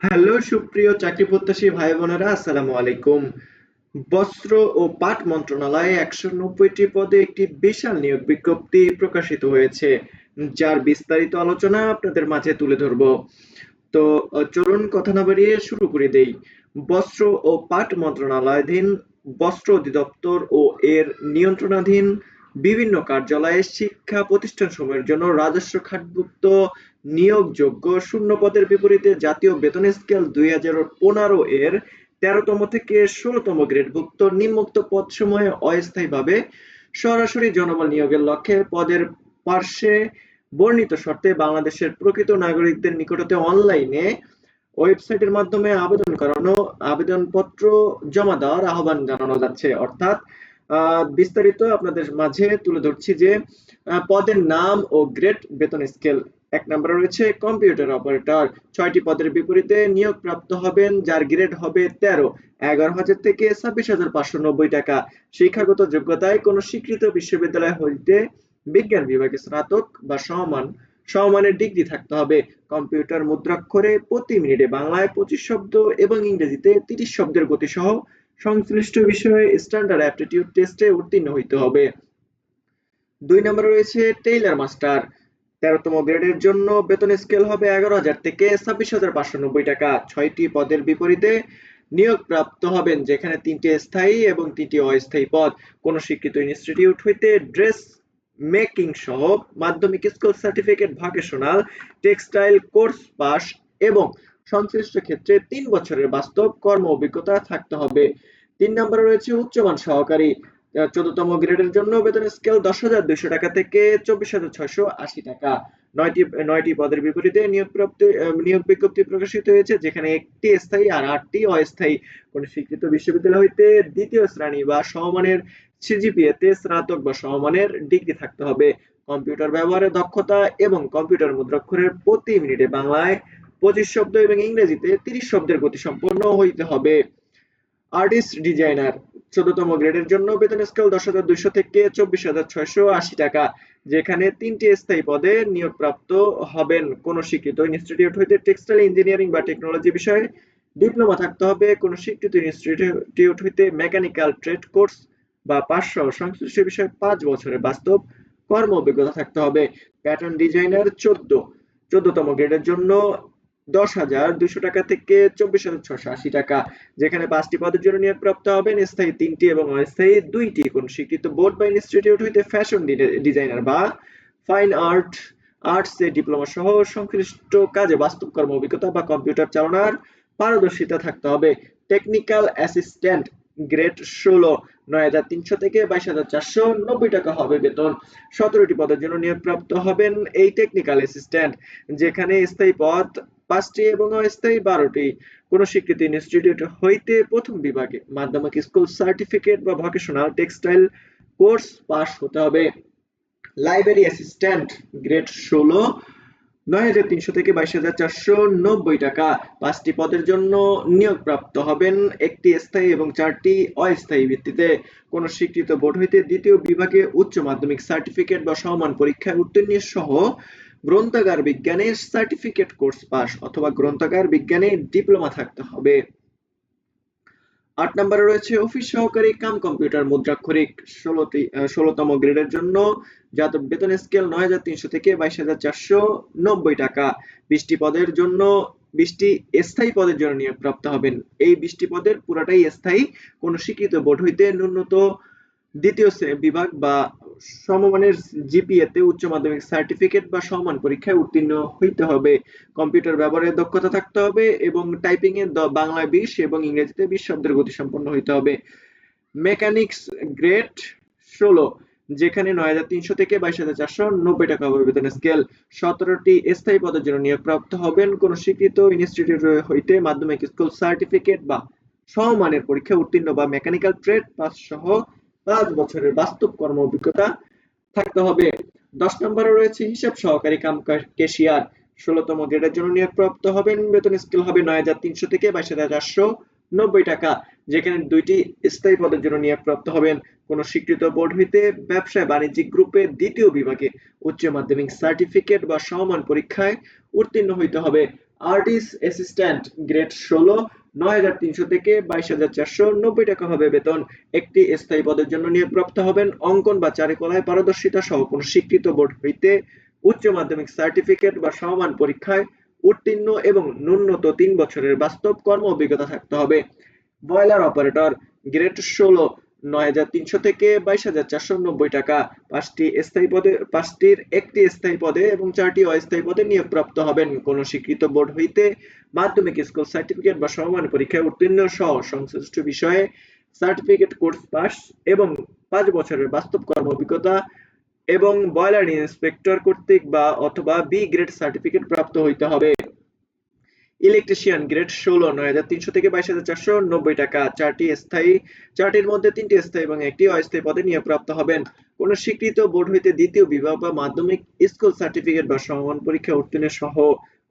Hello, সুপ্রিয় চাকরি প্রত্যাশী ভাই বোনেরা, আসসালামু আলাইকুম। বস্ত্র ও পাট মন্ত্রণালয়ে একশো নব্বইটি পদে একটি বিশাল নিয়োগ বিজ্ঞপ্তি প্রকাশিত হয়েছে, যার বিস্তারিত আলোচনা আপনাদের মাঝে তুলে ধরব। তো, চলুন কথা না বাড়িয়ে শুরু করে দেই। বস্ত্র ও পাট মন্ত্রণালয়াধীন বস্ত্র অধিদপ্তর ও এর নিয়ন্ত্রণাধীন বিভিন্ন কার্যালয়ে শিক্ষা প্রতিষ্ঠানসমূহের জন্য রাজস্ব খাতভুক্ত নিয়োগযোগ্য শূন্য পদের বিপরীতে জাতীয় বেতন স্কেল দুই হাজার পনেরো এর তেরোতম থেকে ষোলতম গ্রেডভুক্ত নিম্নোক্ত পদসমূহে অস্থায়ীভাবে সরাসরি জনবল নিয়োগের লক্ষ্যে পদের পার্শ্বে বর্ণিত শর্তে বাংলাদেশের প্রকৃত নাগরিকদের নিকটতে অনলাইনে ওয়েবসাইটের মাধ্যমে আবেদন করানো, আবেদনপত্র জমা দেওয়ার আহ্বান জানানো যাচ্ছে। অর্থাৎ বিস্তারিত আপনাদের মাঝে তুলে ধরছি যে পদের নাম ও গ্রেড বেতন স্কেল এক নম্বরে রয়েছে কম্পিউটার অপারেটর ছয়টি পদের বিপরীতে নিয়োগ প্রাপ্ত হবেন, যার গ্রেড হবে তেরো। এগারো হাজার থেকে ছাব্বিশ হাজার পাঁচশো নব্বই টাকা। শিক্ষাগত যোগ্যতায় কোনো স্বীকৃত বিশ্ববিদ্যালয় হইতে বিজ্ঞান বিভাগে স্নাতক বা সমান সমমানের ডিগ্রি থাকতে হবে। কম্পিউটার মুদ্রাক্ষরে প্রতি মিনিটে বাংলায় পঁচিশ শব্দ এবং ইংরেজিতে তিরিশ শব্দের গতিসহ সংশ্লিষ্ট বিষয়ে স্ট্যান্ডার্ড অ্যাপটিটিউড টেস্টে উত্তীর্ণ হইতে হবে। দুই নম্বরে রয়েছে টেইলার মাস্টার তেরোতম গ্রেডের জন্য বেতন স্কেল হবে এগারো হাজার থেকে ছাব্বিশ হাজার পাঁচশো নব্বই টাকা। ছয়টি পদের বিপরীতে নিয়োগ প্রাপ্ত হবেন যেখানে তিনটি স্থায়ী এবং তিনটি অস্থায়ী পদ। কোন স্বীকৃত ইনস্টিটিউট হইতে ড্রেস মেকিং সহ মাধ্যমিক school certificate vocational textile course pass এবং সংশ্লিষ্ট ক্ষেত্রে তিন বছরের বাস্তব কর্ম অভিজ্ঞতা থাকতে হবে। তিন নম্বরে রয়েছে উচ্চমান সহকারী। চোদ্দতম গ্রেডের জন্য বেতন স্কেল দশ হাজার দুইশো টাকা থেকে চব্বিশ হাজার ছয়শো আশি টাকা। নয়টি নয়টি পদের বিপরীতে নিয়োগ প্রাপ্তি নিয়োগ বিজ্ঞপ্তি প্রকাশিত হয়েছে, যেখানে একটি স্থায়ী আর আটটি অস্থায়ী। কোন স্বীকৃত বিশ্ববিদ্যালয় হইতে দ্বিতীয় শ্রেণি বা সমমানের সিজিপিএ তে স্নাতক বা সমমানের ডিগ্রি থাকতে হবে। কম্পিউটার ব্যবহারের দক্ষতা এবং কম্পিউটার মুদ্রাক্ষরের প্রতি মিনিটে বাংলায় পঁচিশ শব্দ এবং ইংরেজিতে তিরিশ শব্দের গতি সম্পন্ন হইতে হবে। আর্টিস্ট ডিজাইনার চোদ্দতম গ্রেডের জন্য বেতন স্কেল দশ হাজার দুইশো থেকে চব্বিশ হাজার ছয়শো আশি টাকা, যেখানে তিনটি স্থায়ী পদে নিয়োগপ্রাপ্ত হবেন। কোন স্বীকৃত ইনস্টিটিউট হইতে টেক্সটাইল ইঞ্জিনিয়ারিং বা টেকনোলজি বিষয়ে ডিপ্লোমা থাকতে হবে। কোন স্বীকৃত ইনস্টিটিউট হইতে মেকানিক্যাল ট্রেড কোর্স বা পাঁচশো সংশ্লিষ্ট বিষয়ে পাঁচ বছরের বাস্তব কর্ম অভিজ্ঞতা থাকতে হবে। প্যাটার্ন ডিজাইনার চোদ্দ। চোদ্দতম গ্রেডের জন্য দশ হাজার দুশো টাকা থেকে চব্বিশ হাজার ছশো আশি টাকা। যেখানে পাঁচটি পদের জন্য নিয়োগপ্রাপ্ত হবেন স্থায়ী তিনটি এবং অস্থায়ী দুইটি। কোন স্বীকৃত বোর্ড বা ইনস্টিটিউট হইতে ফ্যাশন ডিজাইনার বা ফাইন আর্ট, আর্টস এ ডিপ্লোমা সহ সংশ্লিষ্ট কাজে বাস্তব কর্ম, অভিজ্ঞতা বা কম্পিউটার চালানোর পারদর্শিতা থাকতে হবে। টেকনিক্যাল অ্যাসিস্ট্যান্ট গ্রেড ষোলো, নয় হাজার তিনশো থেকে বাইশ হাজার চারশো নব্বই টাকা হবে বেতন। সতেরোটি পদের জন্য নিয়োগপ্রাপ্ত হবেন এই টেকনিক্যাল অ্যাসিস্ট্যান্ট, যেখানে স্থায়ী পদ পাঁচটি এবং অস্থায়ী বারোটি। কোন স্বীকৃত ইনস্টিটিউট হইতে প্রথম বিভাগে মাধ্যমিক স্কুল সার্টিফিকেট বা ভকেশনাল টেক্সটাইল কোর্স পাস হতে হবে। লাইব্রেরি অ্যাসিস্ট্যান্ট গ্রেড ষোলো, নয় হাজার তিনশো থেকে বাইশ হাজার চারশো নব্বই টাকা। পাঁচটি পদের জন্য নিয়োগপ্রাপ্ত হবেন একটি স্থায়ী এবং চারটি অস্থায়ী ভিত্তিতে। কোন স্বীকৃত বোর্ড হইতে দ্বিতীয় বিভাগে উচ্চ মাধ্যমিক সার্টিফিকেট বা সমান পরীক্ষায় উত্তীর্ণ সহ গ্রন্থাগার বিজ্ঞানের সার্টিফিকেট কোর্স পাস অথবা গ্রন্থাগার বিজ্ঞানে ডিপ্লোমা থাকতে হবে। আট নম্বরে রয়েছে অফিস সহকারী কাম কম্পিউটার মুদ্রাক্ষরিক ষোলোটি ষোলোতম গ্রেডের জন্য। যাতে বেতন স্কেল নয় হাজার তিনশো থেকে বাইশ হাজার চারশো নব্বই টাকা। বিশটি পদের জন্য বৃষ্টি স্থায়ী পদের জন্য নিয়োগপ্রাপ্ত হবেন। এই বিশটি পদের পুরাটাই স্থায়ী। কোন স্বীকৃত বোর্ড হইতে ন্যূনত দ্বিতীয় বিভাগ বা সমমানের জিপিএ তে উচ্চ মাধ্যমিক সার্টিফিকেট বা সমান পরীক্ষায় উত্তীর্ণ হইতে হবে। কম্পিউটার ব্যবহারের দক্ষতা থাকতে হবে এবং টাইপিং এ বাংলায় বিশ এবং ইংরেজিতে বিশ শব্দের গতি সম্পন্ন হইতে হবে। মেকানিক্স গ্রেড ষোলো, যেখানে নয় হাজার তিনশো থেকে বাইশ হাজার চারশো নব্বই টাকা হবে বেতন স্কেল সতেরোটি স্থায়ী পদের জন্য নিয়োগপ্রাপ্ত হবেন কোন স্বীকৃত ইনস্টিটিউট হইতে মাধ্যমিক স্কুল সার্টিফিকেট বা সমমানের পরীক্ষা উত্তীর্ণ বা মেকানিক্যাল ট্রেড পাস সহ পাঁচ বছরের বাস্তব কর্ম অভিজ্ঞতা থাকতে হবে। দশ নম্বরে রয়েছে হিসাব সহকারী কাম কেশিয়ার ষোলতম গ্রেডের জন্য নিয়োগপ্রাপ্ত হবেন। বেতন স্কেল হবে নয় হাজার তিনশো থেকে বাইশ হাজার চারশো নব্বই টাকা, যেখানে দুইটি স্থায়ী পদের জন্য নিয়োগপ্রাপ্ত হবেন। কোন স্বীকৃত বোর্ড হইতে ব্যবসায় বাণিজ্যিক গ্রুপে দ্বিতীয় বিভাগে উচ্চ মাধ্যমিক সার্টিফিকেট বা সমমান পরীক্ষায় উত্তীর্ণ হইতে হবে। আর্টিস্ট অ্যাসিস্ট্যান্ট গ্রেড ষোলো নয় হাজার তিনশো থেকে বাইশ হাজার চারশো নব্বই টাকা হবে বেতন। একটি স্থায়ী পদের জন্য নিয়োগপ্রাপ্ত হবেন অঙ্কন বা চারুকলায় পারদর্শিতা সহ কোনো স্বীকৃত বোর্ড হইতে উচ্চ মাধ্যমিক সার্টিফিকেট বা সমমান পরীক্ষায় উত্তীর্ণ এবং ন্যূনত তিন বছরের বাস্তব কর্ম অভিজ্ঞতা থাকতে হবে। বয়লার অপারেটর, গ্রেড ষোলো নয় হাজার তিনশো থেকে বাইশ হাজার চারশো নব্বই টাকা। পাঁচটি স্থায়ী পদে পাঁচটির একটি স্থায়ী পদে এবং চারটি অস্থায়ী পদে নিয়োগপ্রাপ্ত হবেন। কোন স্বীকৃত বোর্ড হইতে মাধ্যমিক স্কুল সার্টিফিকেট বা সমমান পরীক্ষায় উত্তীর্ণ সহ সংশ্লিষ্ট বিষয়ে সার্টিফিকেট কোর্স পাস এবং পাঁচ বছরের বাস্তব কর্ম অভিজ্ঞতা এবং বয়লার ইন্সপেক্টর কর্তৃক বা অথবা বি গ্রেড সার্টিফিকেট প্রাপ্ত হইতে হবে। ইলেকট্রিশিয়ান গ্রেড ষোলো, নয় হাজার তিনশো থেকে বাইশ হাজার চারশো নব্বই টাকা। চারটি স্থায়ী, চারটির মধ্যে তিনটি স্থায়ী এবং একটি অস্থায়ী পদে নিয়োগপ্রাপ্ত হবেন। কোন স্বীকৃত বোর্ড হইতে দ্বিতীয় বিভাগ বা মাধ্যমিক স্কুল সার্টিফিকেট বা সমমান পরীক্ষা উত্তীর্ণ সহ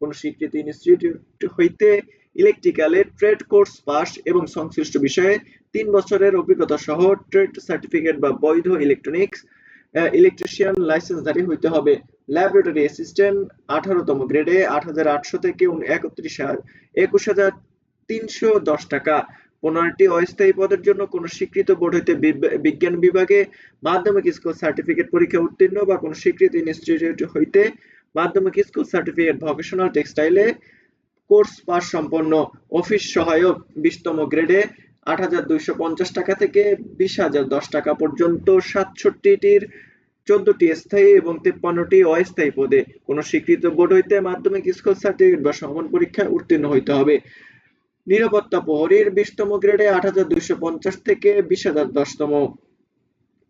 কোন স্বীকৃত ইনস্টিটিউট হইতে ইলেকট্রিক্যালের ট্রেড কোর্স পাস এবং সংশ্লিষ্ট বিষয়ে তিন বছরের অভিজ্ঞতা সহ ট্রেড সার্টিফিকেট বা বৈধ ইলেকট্রনিক্স ইলেকট্রিশিয়ান লাইসেন্সধারী হইতে হবে। ল্যাবরেটরি অ্যাসিস্ট্যান্ট আঠারোতম গ্রেডে আট হাজার আটশো থেকে একত্রিশ হাজার, একুশ হাজার তিনশো দশ টাকা। পনেরোটি অস্থায়ী পদের জন্য কোন স্বীকৃত বোর্ড হইতে বিজ্ঞান বিভাগে মাধ্যমিক স্কুল সার্টিফিকেট পরীক্ষা উত্তীর্ণ বা কোন স্বীকৃত ইনস্টিটিউট হইতে মাধ্যমিক স্কুল সার্টিফিকেট ভোকেশনাল টেক্সটাইলে কোর্স পাস সম্পন্ন। অফিস সহায়ক, বিশতম গ্রেডে আট হাজার দুইশো পঞ্চাশ টাকা থেকে বিশ টাকা পর্যন্ত। সাতষট্টিটির চোদ্দটি স্থায়ী এবং তিপ্পান্নটি অস্থায়ী পদে। কোন স্বীকৃত বোর্ড হইতে মাধ্যমিক স্কুল সার্টিফিকেট বা সমান পরীক্ষায় উত্তীর্ণ হইতে হবে। নিরাপত্তা প্রহরীর বিশতম গ্রেডে আট হাজার দুইশো পঞ্চাশ থেকে বিশ হাজার দশতম।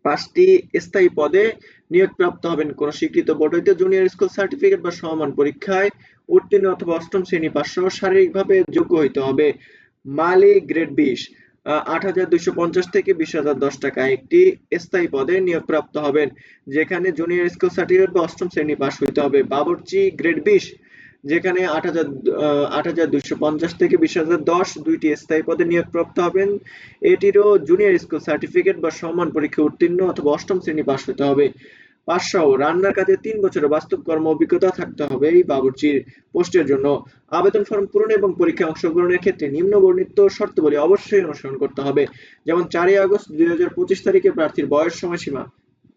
পাঁচটি স্থায়ী পদে নিয়োগপ্রাপ্ত হবেন। কোন স্বীকৃত বোর্ড হইতে জুনিয়র স্কুল সার্টিফিকেট বা সমমান পরীক্ষায় উত্তীর্ণ অথবা অষ্টম শ্রেণি পাশ শারীরিকভাবে যোগ্য হইতে হবে। মালি গ্রেড বিশ। আট হাজার দুইশো পঞ্চাশ থেকে বিশ টাকা একটি স্থায়ী পদে নিয়োগপ্রাপ্ত হবেন, যেখানে জুনিয়র স্কুল সার্টিফিকেট বা অষ্টম শ্রেণি পাশ হইতে হবে। বাবরচি গ্রেড বিশ, যেখানে আট হাজার আট হাজার দুইশো পঞ্চাশ থেকে বিশ হাজার দশ দুইটি স্থায়ী পদে নিয়োগপ্রাপ্ত হবেন। এটিরও জুনিয়র স্কুল সার্টিফিকেট বা সমান পরীক্ষা উত্তীর্ণ অথবা অষ্টম শ্রেণি পাশ হতে হবে। পাঁচশো রান্নার কাজে তিন বছরের বাস্তব কর্ম অভিজ্ঞতা থাকতে হবে এই বাবুর্চির পোস্টের জন্য। আবেদন ফর্ম পূরণ এবং পরীক্ষায় অংশগ্রহণের ক্ষেত্রে অবশ্যই অনুসরণ করতে হবে। যেমন চারই আগস্ট দুই হাজার পঁচিশ তারিখে প্রার্থীর বয়স সময়সীমা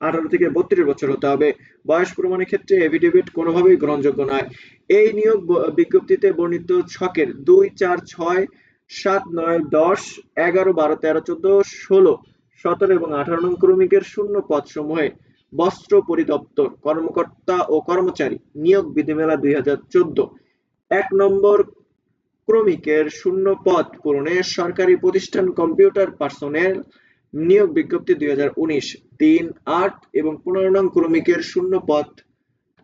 আঠারো থেকে বত্রিশ বছর হতে হবে। বয়স প্রমাণের ক্ষেত্রে এফিডেভিট কোনোভাবেই গ্রহণযোগ্য নয়। এই নিয়োগ বিজ্ঞপ্তিতে বর্ণিত ছকের দুই চার ছয় সাত নয় দশ এগারো বারো তেরো চোদ্দ ষোলো সতেরো এবং আঠারো নং ক্রমিকের শূন্য পদ সমূহে বস্ত্র পরিদপ্তর, কর্মকর্তা ও কর্মচারী নিয়োগ বিধিমেলা দুই এক নম্বর ক্রমিকের শূন্য পদ পূরণে সরকারি প্রতিষ্ঠান কম্পিউটার পার্সোনেল নিয়োগ বিজ্ঞপ্তি দুই হাজার উনিশ। তিন, আট এবং পনেরো নং ক্রমিকের শূন্য পদ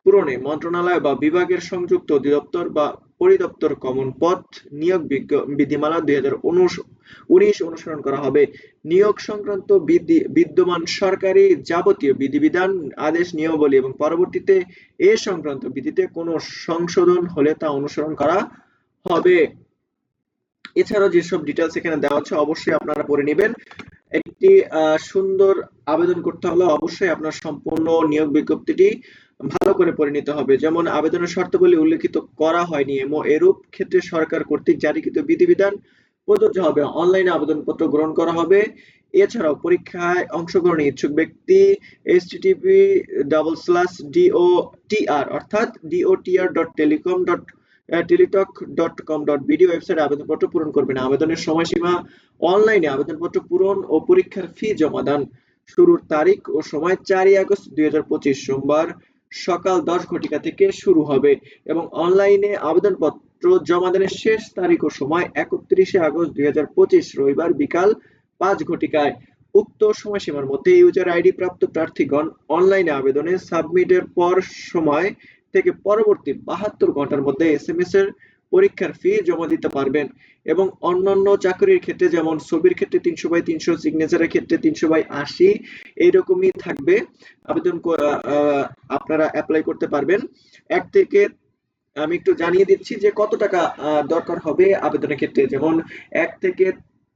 পূরণে মন্ত্রণালয় বা বিভাগের সংযুক্ত অধিদপ্তর বা পরিদপ্তর কমন পদ নিয়োগ বিধিমালা দুই হাজার উনিশ অনুসরণ করা হবে। নিয়োগ সংক্রান্ত বিদ্যমান সরকারি যাবতীয় বিধিবিধান, আদেশ, নিয়মাবলী এবং পরবর্তীতে এ সংক্রান্ত বিধিতে কোনো সংশোধন হলে তা অনুসরণ করা হবে। এছাড়াও যেসব ডিটেলস এখানে দেওয়া আছে অবশ্যই আপনারা পড়ে নেবেন। একটি সুন্দর আবেদন করতে হলে অবশ্যই আপনার সম্পূর্ণ নিয়োগ বিজ্ঞপ্তিটি ভালো করে পড়ে নিতে হবে। যেমন আবেদনের শর্তাবলী উল্লেখিত করা হয়নি এরূপ ক্ষেত্রে সরকার কর্তৃক জারিকৃত বিধিবিধান প্রযোজ্য হবে। অনলাইনে আবেদনপত্র গ্রহণ করা হবে। এছাড়াও পরীক্ষায় অংশগ্রহণে ইচ্ছুক ব্যক্তি এইচটিটিপি ডাবল স্ল্যাশ ডিওটিআর অর্থাৎ DOTR dot telecom dot Teletalk dot com dot BD ওয়েবসাইটে আবেদনপত্র পূরণ করবেন। আবেদনের সময়সীমা অনলাইনে আবেদনপত্র পূরণ ও পরীক্ষার ফি জমা দান শুরুর তারিখ ও সময় চারই আগস্ট দুই হাজার পঁচিশ সোমবার সকাল দশ ঘটিকা থেকে শুরু হবে এবং অনলাইনে আবেদনপত্র জমা দানের শেষ তারিখ ও সময় একত্রিশে আগস্ট দুই হাজার পঁচিশ রবিবার বিকাল পাঁচ ঘটিকায়। উক্ত সময়সীমার মধ্যে ইউজার আইডি প্রাপ্ত প্রার্থীগণ অনলাইনে আবেদনে সাবমিটের পর সময় থেকে পরবর্তী বাহাত্তর ঘণ্টার মধ্যে এস এম এস এর পরীক্ষার ফি জমা দিতে পারবেন এবং অন্যান্য চাকরির ক্ষেত্রে যেমন ছবির ক্ষেত্রে তিনশো বাই তিনশো সিগনেচারের ক্ষেত্রে তিনশো বাই আশি, এইরকমই থাকবে। আবেদন আপনারা অ্যাপ্লাই করতে পারবেন। এক থেকে আমি একটু জানিয়ে দিচ্ছি যে কত টাকা দরকার হবে আবেদনের ক্ষেত্রে। যেমন এক থেকে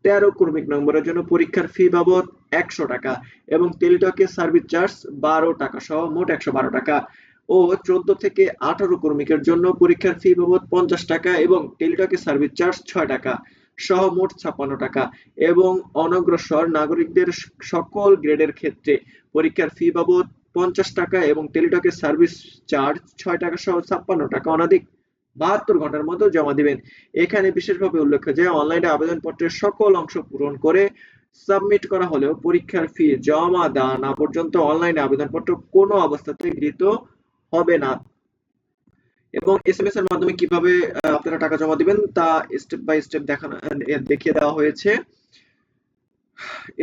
তেরো ক্রমিক নম্বরের জন্য পরীক্ষার ফি বাবদ একশো টাকা এবং টেলিটকের সার্ভিস চার্জ বারো টাকা সহ মোট একশো বারো টাকা। ও চোদ্দ থেকে আঠারো কর্মীকের জন্য পরীক্ষার ফি বাবদ পঞ্চাশ টাকা এবং টেলিটকের সার্ভিস চার্জ ছয় টাকা সহ মোট ছাপ্পান্ন টাকা এবং অনগ্রসর নাগরিকদের সকল গ্রেডের ক্ষেত্রে পরীক্ষার ফি বাবদ পঞ্চাশ টাকা এবং টেলিটকের সার্ভিস চার্জ ছয় টাকা সহ ছাপ্পান্ন টাকা অনাধিক বাহাত্তর ঘণ্টার মধ্যে জমা দিবেন। এখানে বিশেষভাবে উল্লেখ্য যে অনলাইনে আবেদনপত্রের সকল অংশ পূরণ করে সাবমিট করা হলেও পরীক্ষার ফি জমা দেওয়া না পর্যন্ত অনলাইনে আবেদনপত্র কোনো অবস্থাতে গৃহীত হবে না। এবং এসএমএস এর মাধ্যমে কীভাবে আপনারা টাকা জমা দিবেন তা স্টেপ বাই স্টেপ দেখানো দেখিয়ে দেওয়া হয়েছে।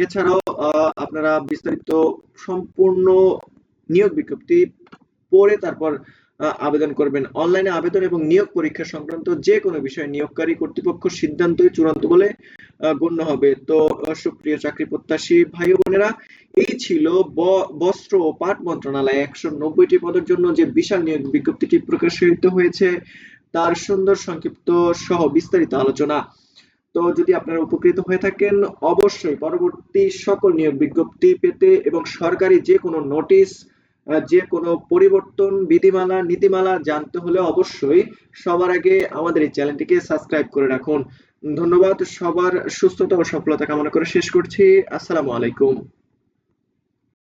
এছাড়াও আপনারা বিস্তারিত সম্পূর্ণ নিয়োগ বিজ্ঞপ্তি পড়ে তারপর আবেদন করবেন। অনলাইনে আবেদন এবং নিয়োগ পরীক্ষা সংক্রান্ত যে কোনো বিষয়ে নিয়োগকারী কর্তৃপক্ষ সিদ্ধান্তই চূড়ান্ত বলে গণ্য হবে। তো সুপ্রিয় চাকরি প্রত্যাশী ভাই বোনেরা এই ছিল বস্ত্র ও পাট মন্ত্রণালয়। একশো নব্বইটি পদের জন্য যে বিশাল নিয়োগ বিজ্ঞপ্তিটি প্রকাশিত হয়েছে, তার সুন্দর সংক্ষিপ্ত সহ বিস্তারিত আলোচনা। তো যদি আপনারা উপকৃত হয়ে থাকেন, অবশ্যই পরবর্তী সকল নিয়োগ বিজ্ঞপ্তি পেতে এবং সরকারি যে কোনো নোটিশ যে কোনো পরিবর্তন, বিধিমালা, নীতিমালা জানতে হলে অবশ্যই সবার আগে আমাদের এই চ্যানেলটিকে সাবস্ক্রাইব করে রাখুন। ধন্যবাদ, সবার সুস্থতা ও সফলতা কামনা করে শেষ করছি। আসসালামু আলাইকুম।